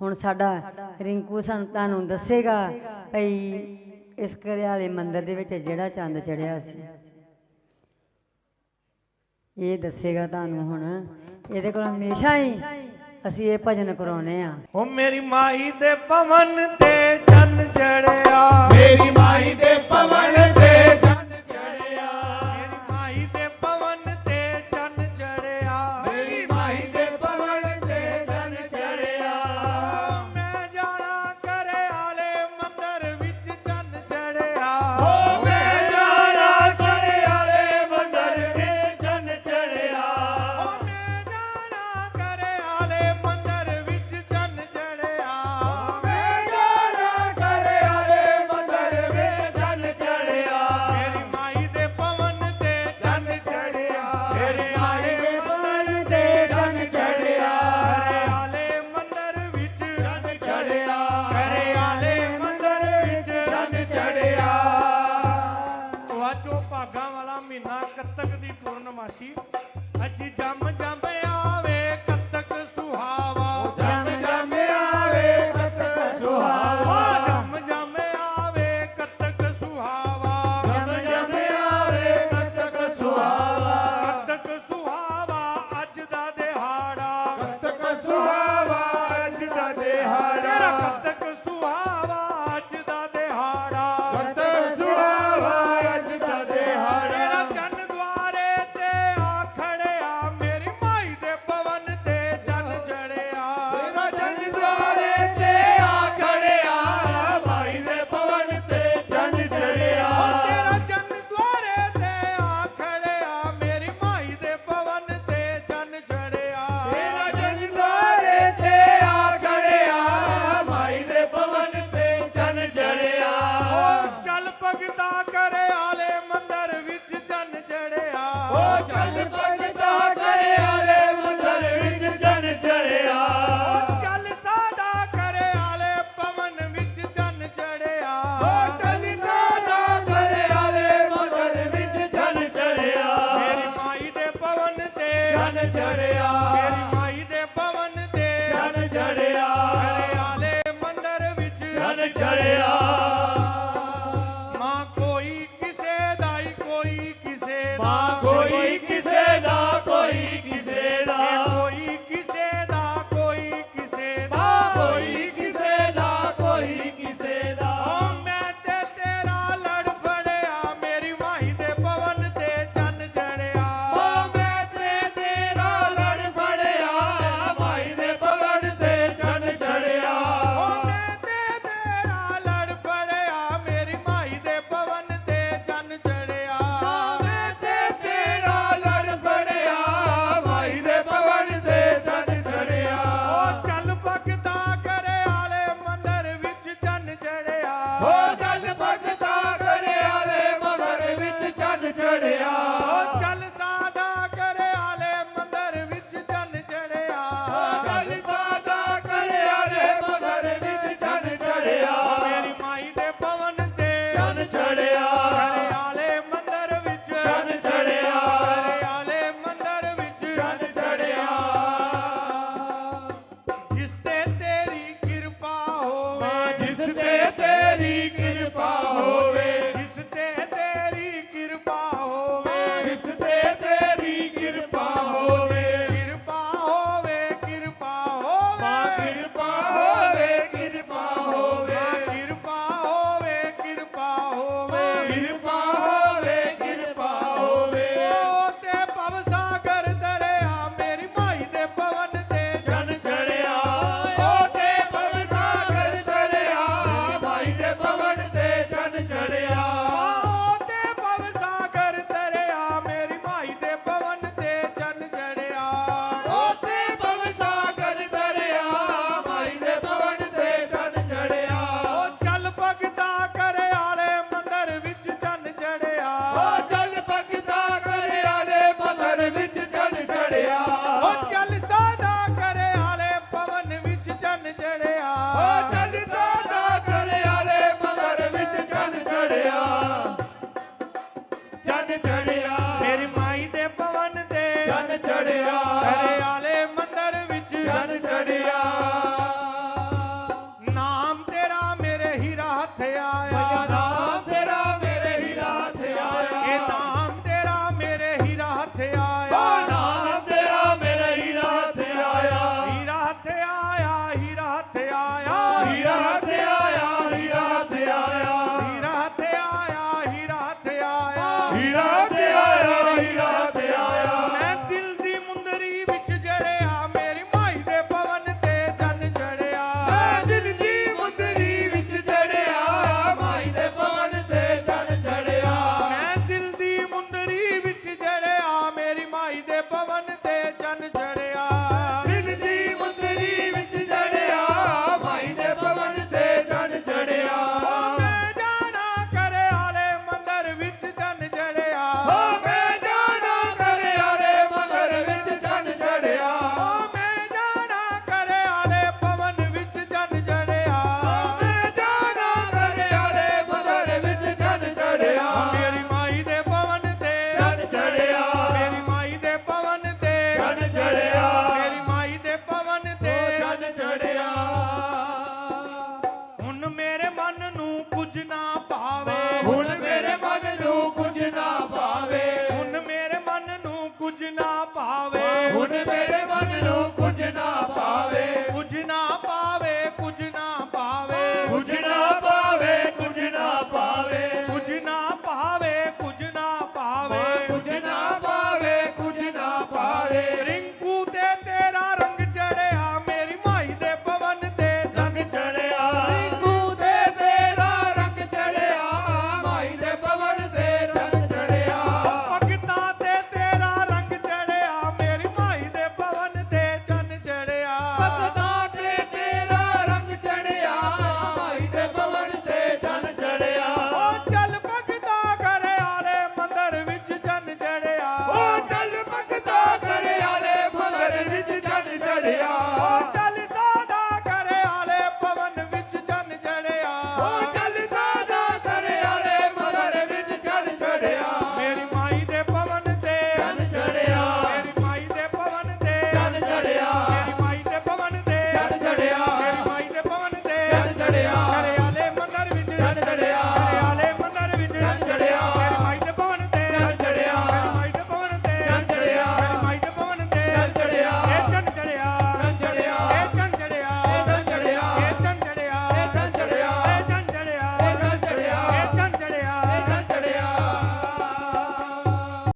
ਹੁਣ ਸਾਡਾ ਰਿੰਕੂ ਸਾਨੂੰ ਤੁਹਾਨੂੰ ਦੱਸੇਗਾ ਭਈ ਇਸ ਕਰਿਆਲੇ ਮੰਦਿਰ ਦੇ ਵਿੱਚ ਜਿਹੜਾ ਚੰਦ ਚੜਿਆ ਸੀ। ਇਹ ਦੱਸੇਗਾ ਤੁਹਾਨੂੰ ਹੁਣ। ਇਹਦੇ ਕੋਲ ਹਮੇਸ਼ਾ ਹੀ ਅਸੀਂ ਇਹ ਭਜਨ ਕਰਾਉਨੇ ਆ ਓ ਮੇਰੀ ਮਾਈ ਦੇ ਪਵਨ ਤੇ ਚੰਨ ਚੜਿਆ। ਮੇਰੀ ਮਾਈ ਦੇ ਪਵਨ ਨਮਾਸ਼ੀ ਅੱਜ ਜੰਮ ਜੰਮੇ ਉਹ ਚੰਨ ਪਗਤਾ ਕਰਿਆ ਰੇ ਮੰਦਰ ਵਿੱਚ ਚੰਨ ਚੜਿਆ ਚੱਲ ਸਾਦਾ ਕਰੇ ਆਲੇ ਪਵਨ ਵਿੱਚ ਚੰਨ ਚੜਿਆ। ਉਹ ਚੰਨ ਸਾਦਾ ਕਰੇ ਆਲੇ ਮੰਦਰ ਵਿੱਚ ਚੰਨ ਚੜਿਆ। ਮੇਰੀ ਮਾਈ ਦੇ ਪਵਨ ਤੇ ਚੰਨ ਚੜਿਆ। dirty eye. ਭਾਈ ਦੇ ਪਵਨ ਭਾਵੇ ਹੁਣ ਮੇਰੇ ਮਨ ਨੂੰ